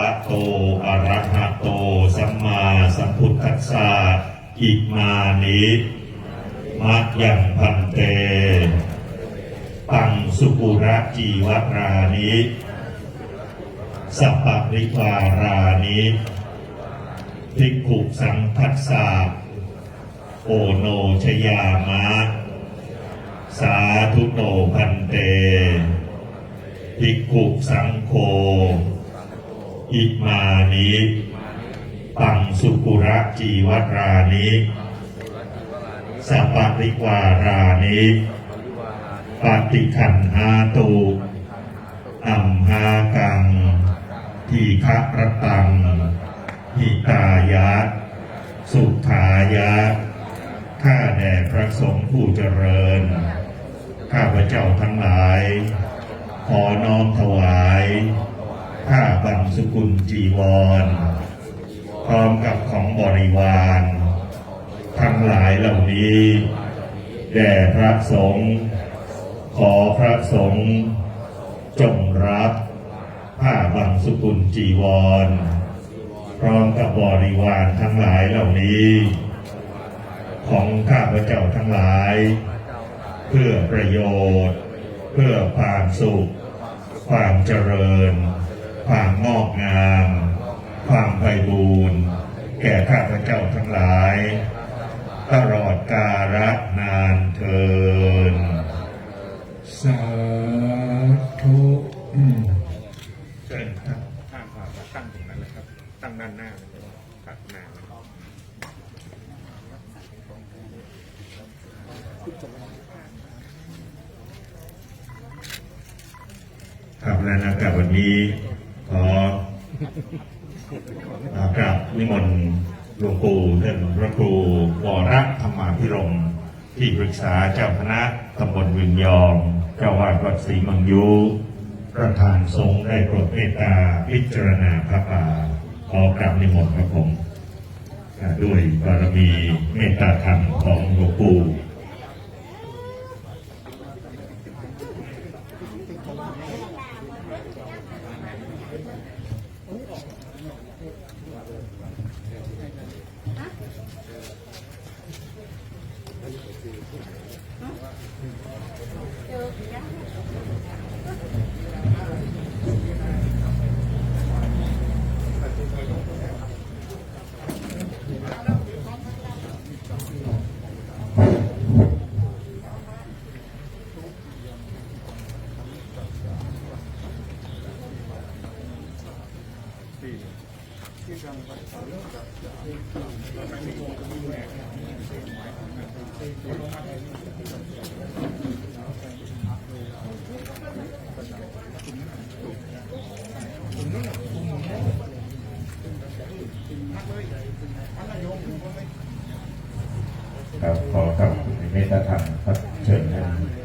อะโตอะระหะโต สัมมาสัมพุทธัสสะอิมานิมัจยังพันเตปังสุกุระจีวรานิสัพปะริวารานิภิกขุสังคัสสะโอโนชยามะ สาธุโนพันเตภิกขุสังโฆ อิมานิปังสุกุระจีวรานิสัพปะริวารานิปฏิคันหาตุอัมหากัง ทีฆะรตังหิตายะ สุขายะ ข้าแด่พระสงฆ์ผู้เจริญ ข้าพระเจ้าทั้งหลาย ขอน้อมถวาย ผ้าบังสุกุลจีวร พร้อมกับของบริวาร ทั้งหลายเหล่านี้ แด่พระสงฆ์ขอพระสงฆ์จงรับผ้าบังสุกุลจีวร พร้อมกับบริวารทั้งหลายเหล่านี้ ของข้าพระเจ้าทั้งหลาย เพื่อประโยชน์ เพื่อความสุข ความเจริญ ความงอกงาม ความไพบูรณ์แก่ข้าพเจ้าทั้งหลาย ตลอดกาลนานเทินสาธุอืมเชิญครับข้ามผ่านมาตั้งตรงนั้นเลยครับ ตั้งด้านหน้าเลยตัดหน้าเลยครับและนักกับวันนี้ ขอกราบนิมนต์หลวงปู่ท่านพระครูวรธรรมาภิรมที่ปรึกษาเจ้าคณะตำบลวินยอง เจ้าวาดวัดศรีมังยูประธานสงฆ์ได้โปรดเมตตาพิจารณาพระป่าขอกราบนิมนต์ครับผมด้วยบารมีเมตตาธรรมของหลวงปู่ เจอ ครับขอกับเมตตาธรรมครับเชิญท่าน